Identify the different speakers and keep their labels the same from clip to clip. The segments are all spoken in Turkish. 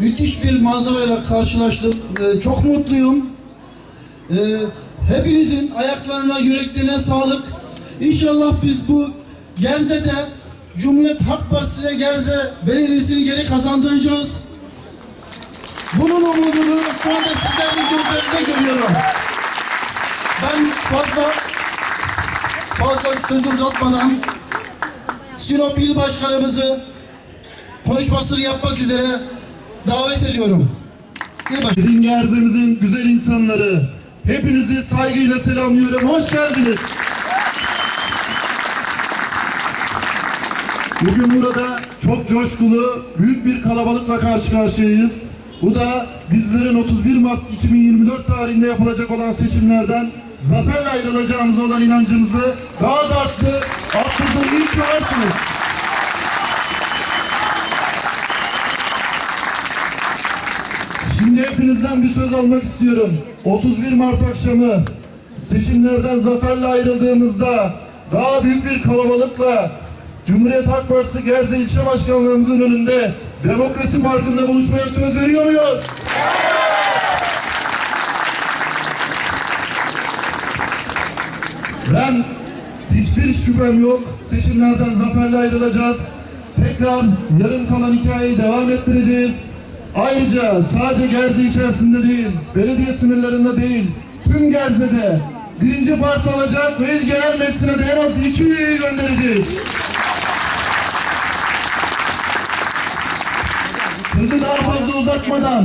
Speaker 1: Müthiş bir manzarayla karşılaştım. Ee, çok mutluyum. Ee, hepinizin ayaklarına, yüreklerine sağlık. İnşallah biz bu Gerze'de Cumhuriyet Halk Partisi'ne Gerze Belediyesi'ni geri kazandıracağız. Bunun umudunu şu anda sizlerin gözlerinde görüyorum. Ben fazla fazla söz uzatmadan Sinop İl Başkanımızı konuşmasını yapmak üzere davet ediyorum. İl Baş-
Speaker 2: Ring Erzemizin güzel insanları. Hepinizi saygıyla selamlıyorum. Hoş geldiniz. Bugün burada çok coşkulu, büyük bir kalabalıkla karşı karşıyayız. Bu da bizlerin 31 Mart 2024 tarihinde yapılacak olan seçimlerden zaferle ayrılacağımız olan inancımızı daha da arttı, arttırdığı ilk varsınız. Şimdi hepinizden bir söz almak istiyorum. 31 Mart akşamı seçimlerden zaferle ayrıldığımızda daha büyük bir kalabalıkla Cumhuriyet Halk Partisi Gerze İlçe Başkanlığımızın önünde Demokrasi Parkı'nda buluşmaya söz veriyor muyuz? Ben hiçbir şüphem yok. Seçimlerden zaferle ayrılacağız. Tekrar yarım kalan hikayeyi devam ettireceğiz. Ayrıca sadece Gerze içerisinde değil, belediye sınırlarında değil, tüm Gerze'de birinci parti olacak ve il genel meclisine de en az iki üyeyi göndereceğiz. Sözü daha fazla uzatmadan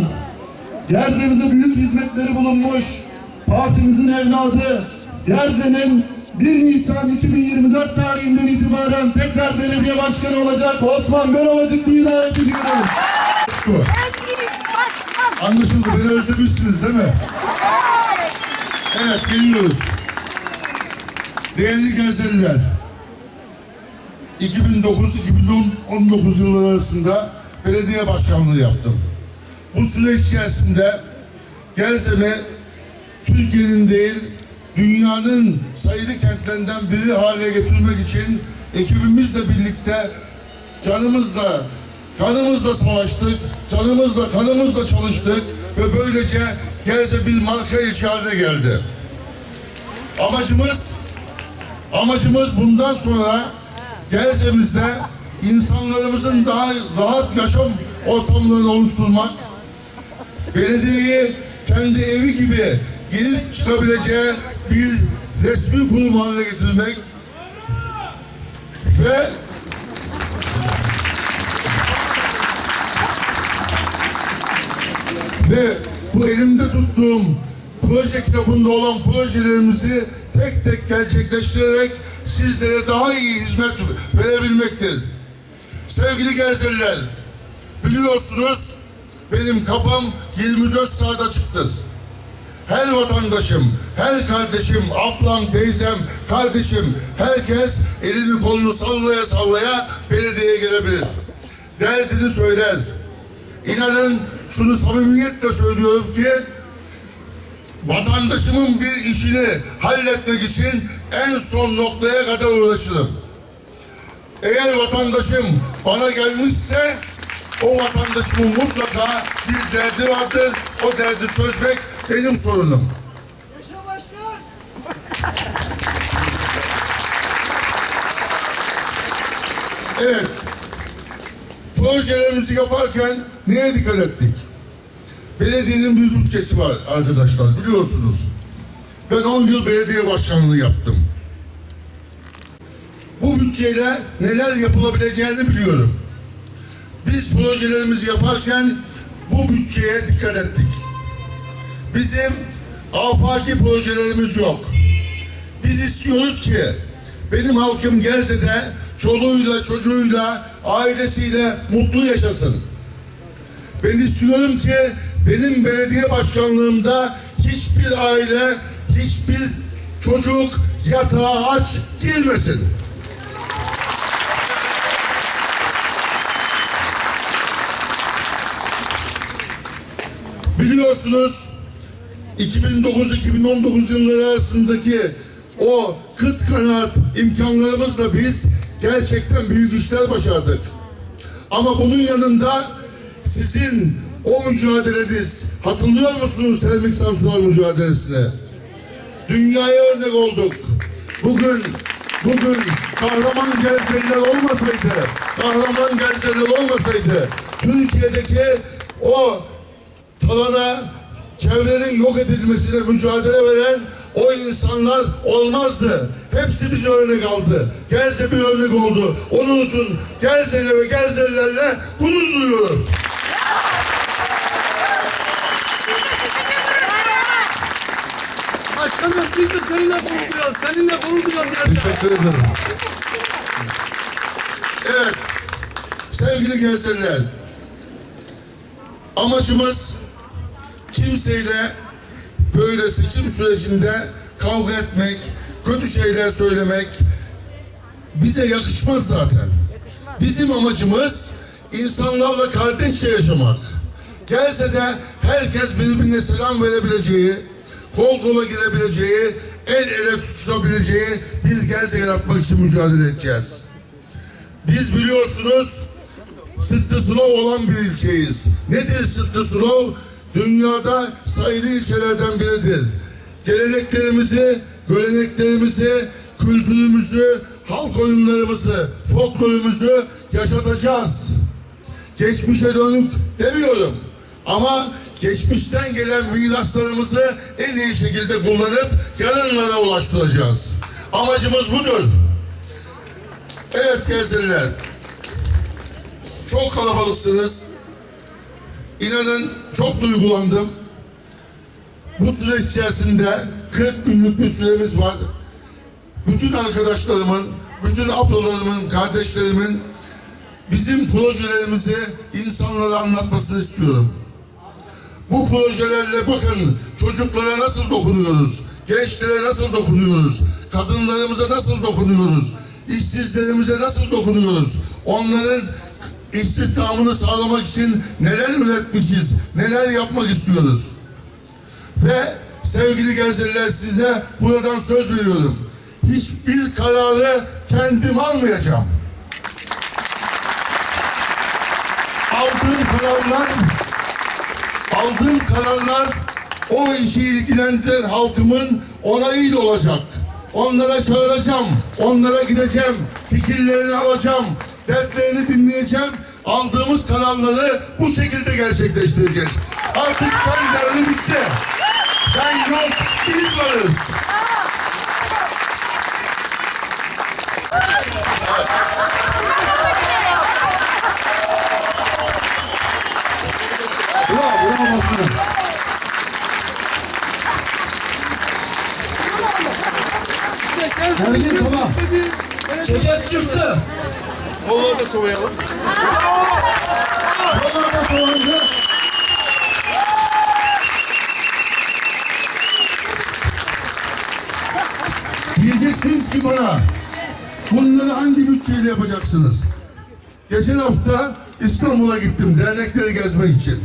Speaker 2: Gerze'mize büyük hizmetleri bulunmuş partimizin evladı Gerze'nin 1 Nisan 2024 tarihinden itibaren tekrar belediye başkanı olacak Osman Berovacıklı'yı davet ediyorum.
Speaker 3: Anlaşıldı. Beni özlemişsiniz değil mi? Evet geliyoruz. Değerli Gezeliler. 2009-2019 yılları arasında belediye başkanlığı yaptım. Bu süreç içerisinde Gerze'mi Türkiye'nin değil dünyanın sayılı kentlerinden biri haline getirmek için ekibimizle birlikte canımızla, kanımızla savaştık, canımızla, kanımızla çalıştık ve böylece Gerze bir marka ilçe geldi. Amacımız, amacımız bundan sonra Gerze'mizde insanlarımızın daha rahat yaşam ortamlarını oluşturmak, belediyeyi kendi evi gibi gelip çıkabileceği bir resmi kurum haline getirmek ve ve bu elimde tuttuğum proje kitabında olan projelerimizi tek tek gerçekleştirerek sizlere daha iyi hizmet verebilmektir. Sevgili Gerzeliler, biliyorsunuz benim kapım 24 saat açıktır. Her vatandaşım, her kardeşim, ablam, teyzem, kardeşim, herkes elini kolunu sallaya sallaya belediyeye gelebilir. Derdini söyler. İnanın şunu samimiyetle söylüyorum ki vatandaşımın bir işini halletmek için en son noktaya kadar uğraşırım. Eğer vatandaşım bana gelmişse o vatandaşımın mutlaka bir derdi vardır. O derdi çözmek benim sorunum.
Speaker 4: Yaşa başkan.
Speaker 3: Evet. Projelerimizi yaparken neye dikkat ettik? Belediyenin bir bütçesi var arkadaşlar biliyorsunuz. Ben 10 yıl belediye başkanlığı yaptım. Bu bütçeyle neler yapılabileceğini biliyorum. Biz projelerimizi yaparken bu bütçeye dikkat ettik. Bizim afaki projelerimiz yok. Biz istiyoruz ki benim halkım Gerze'de çoluğuyla, çocuğuyla, ailesiyle mutlu yaşasın. Ben istiyorum ki benim belediye başkanlığımda hiçbir aile, hiçbir çocuk yatağa aç girmesin. Biliyorsunuz 2009-2019 yılları arasındaki o kıt kanaat imkanlarımızla biz gerçekten büyük işler başardık. Ama bunun yanında sizin o mücadeleniz, hatırlıyor musunuz termik santral mücadelesine? Dünyaya örnek olduk. Bugün bugün kahraman gerzeller olmasaydı, kahraman gerzeller olmasaydı Türkiye'deki o talana çevrenin yok edilmesine mücadele veren o insanlar olmazdı. Hepsi bize örnek aldı. Gerze bir örnek oldu. Onun için Gerze'yle ve Gerzelilerle gurur duyuyorum.
Speaker 4: Biz de seninle duyuyoruz. Seninle gerçekten.
Speaker 3: Teşekkür ederim. Evet, sevgili Gerzeliler, amacımız kimseyle böyle seçim sürecinde kavga etmek, kötü şeyler söylemek bize yakışmaz zaten. Bizim amacımız insanlarla kardeşçe yaşamak. Gelse de herkes birbirine selam verebileceği, kol kola girebileceği, el ele tutuşabileceği bir gerçek yaratmak için mücadele edeceğiz. Biz biliyorsunuz Sıttı Sulov olan bir ilçeyiz. Nedir Sıttı Sulov? Dünyada sayılı ilçelerden biridir. Geleneklerimizi, göreneklerimizi, kültürümüzü, halk oyunlarımızı, folklorumuzu yaşatacağız. Geçmişe dönük demiyorum. Ama geçmişten gelen miraslarımızı en iyi şekilde kullanıp yarınlara ulaştıracağız. Amacımız budur. Evet gezdiler. Çok kalabalıksınız. İnanın çok duygulandım. Bu süreç içerisinde 40 günlük bir süremiz var. Bütün arkadaşlarımın, bütün ablalarımın, kardeşlerimin bizim projelerimizi insanlara anlatmasını istiyorum. Bu projelerle bakın çocuklara nasıl dokunuyoruz, gençlere nasıl dokunuyoruz, kadınlarımıza nasıl dokunuyoruz, işsizlerimize nasıl dokunuyoruz, onların istihdamını sağlamak için neler üretmişiz, neler yapmak istiyoruz. Ve sevgili gerzeliler size buradan söz veriyorum. Hiçbir kararı kendim almayacağım. Aldığım kararlar aldığım kararlar o işi ilgilendiren halkımın onayıyla olacak. Onlara çağıracağım, onlara gideceğim, fikirlerini alacağım, dertlerini dinleyeceğim. Aldığımız kararları bu şekilde gerçekleştireceğiz. Artık ben Onları da soğuyalım.
Speaker 1: Onlar da soğandı.
Speaker 3: Diyeceksiniz ki bana bunları hangi bütçeyle yapacaksınız? Geçen hafta İstanbul'a gittim dernekleri gezmek için.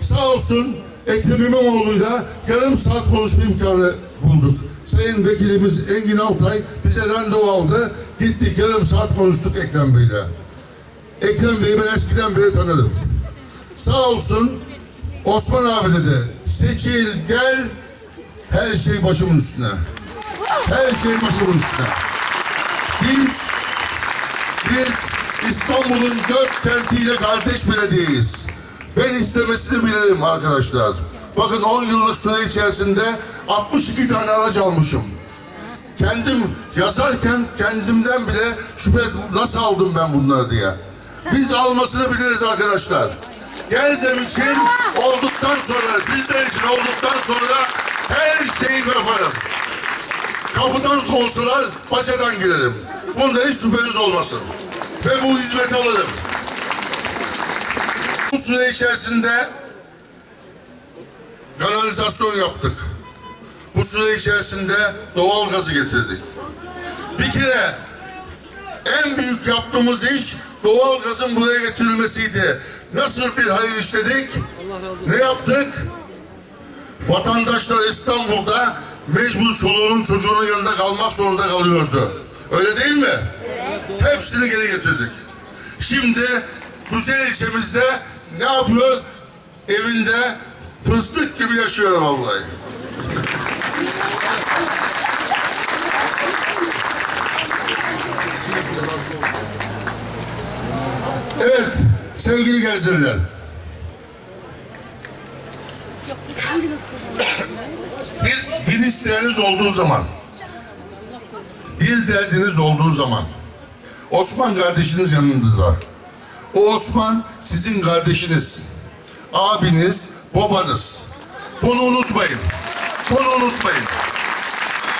Speaker 3: Sağ olsun Ekrem İmamoğlu'yla yarım saat konuşma imkanı bulduk. Sayın Vekilimiz Engin Altay bize randevu aldı. Gittik yarım saat konuştuk Ekrem Bey'le. Ekrem Bey'i ben eskiden beri tanıdım. Sağ olsun Osman abi dedi. Seçil gel her şey başımın üstüne. Her şey başımın üstüne. Biz, biz İstanbul'un dört kentiyle kardeş belediyeyiz. Ben istemesini bilirim arkadaşlar. Bakın 10 yıllık süre içerisinde 62 tane araç almışım. Kendim yazarken kendimden bile şüphe nasıl aldım ben bunları diye. Biz almasını biliriz arkadaşlar. Gerzem için olduktan sonra, sizler için olduktan sonra her şeyi yaparım. Kapıdan kovsalar paçadan girerim. Bunda hiç şüpheniz olmasın. Ve bu hizmeti alırım. Bu süre içerisinde kanalizasyon yaptık. Bu süre içerisinde doğal gazı getirdik. Bir kere en büyük yaptığımız iş doğal gazın buraya getirilmesiydi. Nasıl bir hayır işledik? Ne yaptık? Vatandaşlar İstanbul'da mecbur çoluğunun çocuğunun yanında kalmak zorunda kalıyordu. Öyle değil mi? Hepsini geri getirdik. Şimdi güzel ilçemizde ne yapıyor? Evinde fıstık gibi yaşıyor vallahi. Evet, sevgili gezdirler. Bir, bir isteğiniz olduğu zaman, bir derdiniz olduğu zaman, Osman kardeşiniz yanınızda. O Osman sizin kardeşiniz, abiniz, babanız. Bunu unutmayın. Bunu unutmayın.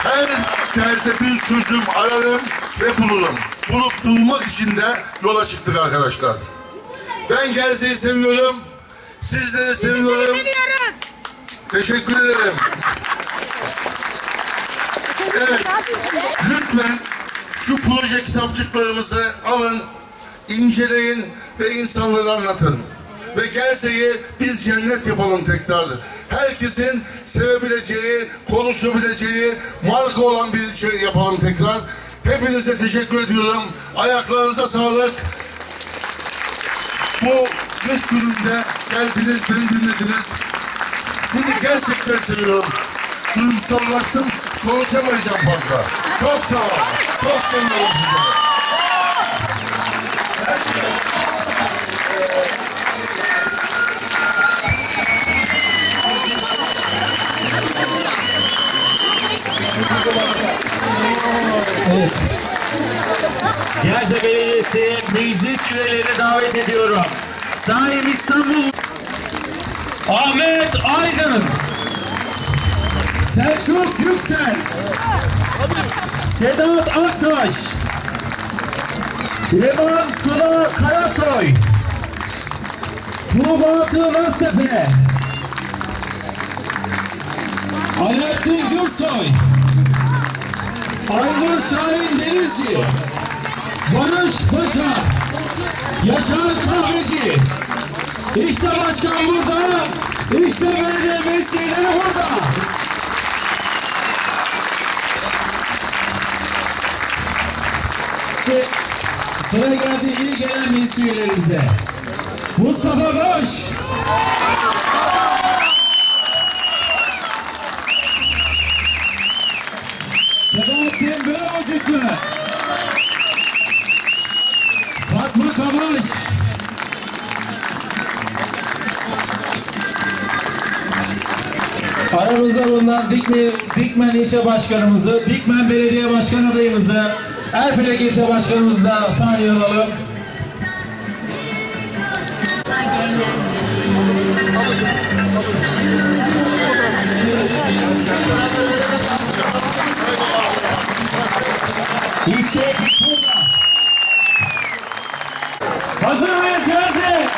Speaker 3: Her derde bir çözüm ararım ve bulurum. Bulup bulmak için de yola çıktık arkadaşlar. Ben Gerze'yi seviyorum. Sizleri seviyorum. Teşekkür ederim. Evet. Lütfen şu proje kitapçıklarımızı alın, inceleyin ve insanlara anlatın. Ve Gerze'yi biz cennet yapalım tekrar. Herkesin sevebileceği, konuşabileceği, marka olan bir şey yapalım tekrar. Hepinize teşekkür ediyorum. Ayaklarınıza sağlık. Bu kış gününde geldiniz, beni dinlediniz. Sizi gerçekten seviyorum. Duygusallaştım, konuşamayacağım fazla. Çok sağ ol. Çok seviyorum.
Speaker 5: Gerze Belediyesi meclis üyeleri davet ediyorum. Saim İstanbul. Ahmet Aydın. Selçuk Yüksel. Sedat Aktaş. Leman Tuna Karasoy. Tuğbatı Naztepe. Alaaddin Gürsoy. Aynur Şahin Denizci, Barış Paşa, Yaşar Kahveci. İşte başkan burada, işte belediye mesleğileri burada. Ve sıra geldi iyi gelen meclis üyelerimize. Mustafa Koş. Dikmen İlçe Başkanımızı, Dikmen Belediye Başkan adayımızı, Erfelek İlçe Başkanımızı da sahneye alalım. Ekip burada. Hazır mıyız Gazi?